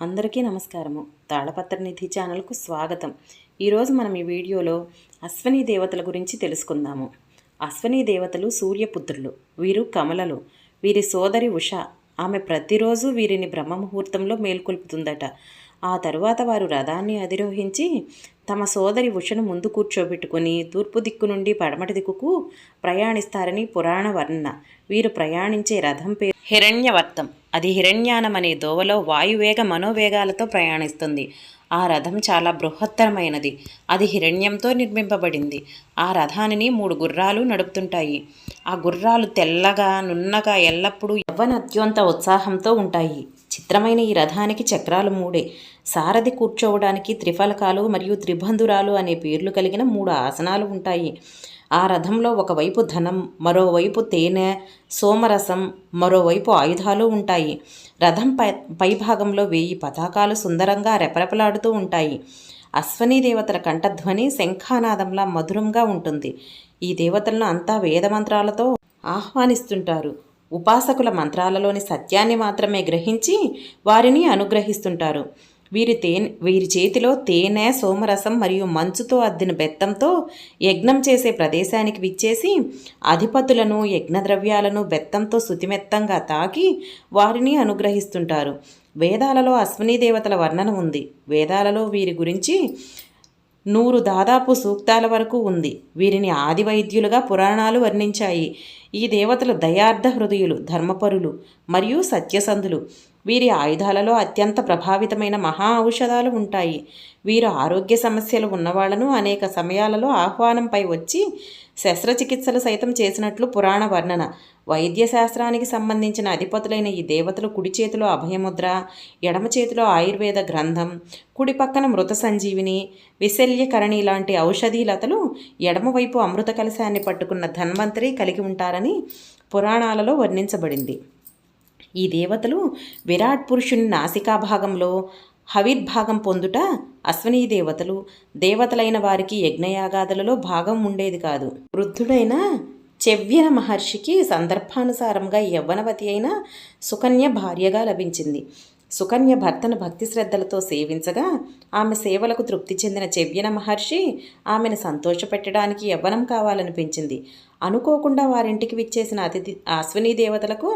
అందరికీ నమస్కారము. తాళపత్ర నిధి ఛానల్కు స్వాగతం. ఈరోజు మనం ఈ వీడియోలో అశ్వనీ దేవతల గురించి తెలుసుకుందాము. అశ్వనీ దేవతలు సూర్యపుత్రులు వీరు కమలలు వీరి సోదరి ఉష. ఆమె ప్రతిరోజు వీరిని బ్రహ్మముహూర్తంలో మేల్కొల్పుతుందట. ఆ తరువాత వారు రథాన్ని అధిరోహించి తమ సోదరి ఉషను ముందు కూర్చోబెట్టుకుని తూర్పు దిక్కు నుండి పడమటి దిక్కుకు ప్రయాణిస్తారని పురాణ వర్ణన. వీరు ప్రయాణించే రథం పేరు హిరణ్యవర్తం. అది హిరణ్యానం అనే దోవలో వాయువేగ మనోవేగాలతో ప్రయాణిస్తుంది. ఆ రథం చాలా బృహత్తరమైనది. అది హిరణ్యంతో నిర్మింపబడింది. ఆ రథానిని మూడు గుర్రాలు నడుపుతుంటాయి. ఆ గుర్రాలు తెల్లగా నున్నగా ఎల్లప్పుడూ యవ్వనత్యంత ఉత్సాహంతో ఉంటాయి. చిత్రమైన ఈ రథానికి చక్రాలు మూడే. సారథి కూర్చోవడానికి త్రిఫలకాలు మరియు త్రిబంధురాలు అనే పేర్లు కలిగిన మూడు ఆసనాలు ఉంటాయి. ఆ రథంలో ఒకవైపు ధనం మరోవైపు తేనె సోమరసం మరోవైపు ఆయుధాలు ఉంటాయి. రథం పై పైభాగంలో వేయి పతాకాలు సుందరంగా రెపరెపలాడుతూ ఉంటాయి. అశ్వనీ దేవతల కంఠధ్వని శంఖానాదంలా మధురంగా ఉంటుంది. ఈ దేవతలను అంతా వేదమంత్రాలతో ఆహ్వానిస్తుంటారు. ఉపాసకుల మంత్రాలలోని సత్యాన్ని మాత్రమే గ్రహించి వారిని అనుగ్రహిస్తుంటారు. వీరి తే వీరి చేతిలో తేనె సోమరసం మరియు మంచుతో అద్దిన బెత్తంతో యజ్ఞం చేసే ప్రదేశానికి విచ్చేసి అధిపతులను యజ్ఞద్రవ్యాలను బెత్తంతో శుతిమెత్తంగా తాకి వారిని అనుగ్రహిస్తుంటారు. వేదాలలో అశ్విని దేవతల వర్ణన ఉంది. వేదాలలో వీరి గురించి నూరు దాదాపు సూక్తాల వరకు ఉంది. వీరిని ఆది వైద్యులుగా పురాణాలు వర్ణించాయి. ఈ దేవతలు దయార్థ హృదయులు ధర్మపరులు మరియు సత్యసంధులు. వీరి ఆయుధాలలో అత్యంత ప్రభావితమైన మహా ఔషధాలు ఉంటాయి. వీరు ఆరోగ్య సమస్యలు ఉన్నవాళ్ళను అనేక సమయాలలో ఆహ్వానంపై వచ్చి శస్త్రచికిత్సలు సైతం చేసినట్లు పురాణ వర్ణన. వైద్య శాస్త్రానికి సంబంధించిన అధిపతులైన ఈ దేవతలు కుడి చేతిలో అభయముద్ర ఎడమ చేతిలో ఆయుర్వేద గ్రంథం కుడి పక్కన మృత సంజీవిని విశల్యకరణి లాంటి ఔషధీలతలు ఎడమవైపు అమృత కలశాన్ని పట్టుకున్న ధన్వంతరి కలిగి ఉంటారని పురాణాలలో వర్ణించబడింది. ఈ దేవతలు విరాట్ పురుషుని నాసికా భాగంలో హవిర్భాగం పొందుట అశ్వనీ దేవతలు దేవతలైన వారికి యజ్ఞయాగాదులలో భాగం ఉండేది కాదు. వృద్ధుడైన చెవ్యన మహర్షికి సందర్భానుసారంగా యవ్వనవతి అయిన సుకన్య భార్యగా లభించింది. సుకన్య భర్తను భక్తి శ్రద్ధలతో సేవించగా ఆమె సేవలకు తృప్తి చెందిన చెవ్యన మహర్షి ఆమెను సంతోషపెట్టడానికి యవ్వనం కావాలనిపించింది. అనుకోకుండా వారింటికి విచ్చేసిన అతిథి అశ్విని దేవతలకు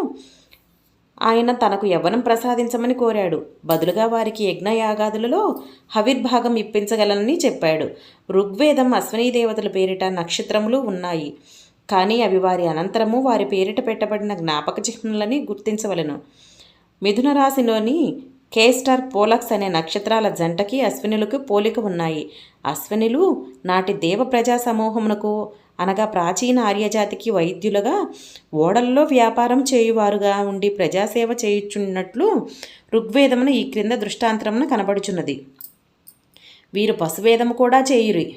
ఆయన తనకు యవ్వనం ప్రసాదించమని కోరాడు. బదులుగా వారికి యజ్ఞయాగాదులలో హవిర్భాగం ఇప్పించగలనని చెప్పాడు. ఋగ్వేదం అశ్వనీ దేవతల పేరిట నక్షత్రములు ఉన్నాయి. కానీ అవి వారి అనంతరము వారి పేరిట పెట్టబడిన జ్ఞాపక చిహ్నులని గుర్తించవలను. మిథున రాశిలోని కేస్టార్ పోలక్స్ అనే నక్షత్రాల జంటకి అశ్వినులకు పోలిక ఉన్నాయి. అశ్వినులు నాటి దేవ ప్రజా సమూహమునకు అనగా ప్రాచీన ఆర్యజాతికి వైద్యులుగా ఓడల్లో వ్యాపారం చేయువారుగా ఉండి ప్రజాసేవ చేయుచున్నట్లు ఋగ్వేదమును ఈ క్రింద దృష్టాంతరమున కనబడుచున్నది. వీరు పశువేదము కూడా చేయురి.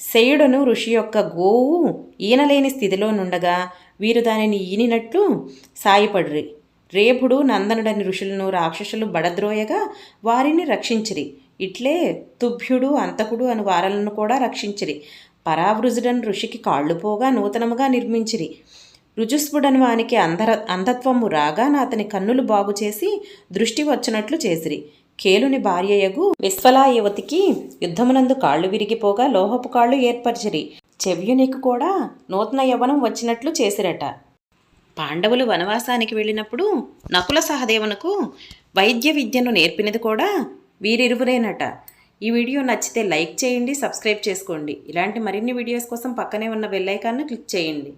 శయుడును ఋషి యొక్క గోవు ఈనలేని స్థితిలో నుండగా వీరు దానిని ఈనినట్లు సాయపడ్రి. రేపుడు నందనుడని ఋషులను రాక్షసులు బడద్రోయగా వారిని రక్షించిరి. ఇట్లే తుభ్యుడు అంతకుడు అని వారలను కూడా రక్షించిరి. పరావృజుడని ఋషికి కాళ్ళు పోగా నూతనముగా నిర్మించిరి. రుజుస్ఫుడని వానికి అంధర అంధత్వము రాగా అతని కన్నులు బాగు చేసి దృష్టి వచ్చినట్లు చేసిరి. కేలుని భార్యయగు విశ్వలాయువతికి యుద్ధమునందు కాళ్ళు విరిగిపోగా లోహపు కాళ్ళు ఏర్పరిచిరి. చెవ్యునికి కూడా నూతన యవనం వచ్చినట్లు చేసిరట. పాండవులు వనవాసానికి వెళ్ళినప్పుడు నకుల సహదేవునకు వైద్య విద్యను నేర్పినది కూడా వీరిరువురేనట. ఈ వీడియో నచ్చితే లైక్ చేయండి సబ్స్క్రైబ్ చేసుకోండి. ఇలాంటి మరిన్ని వీడియోస్ కోసం పక్కనే ఉన్న బెల్లైకాన్ని క్లిక్ చేయండి.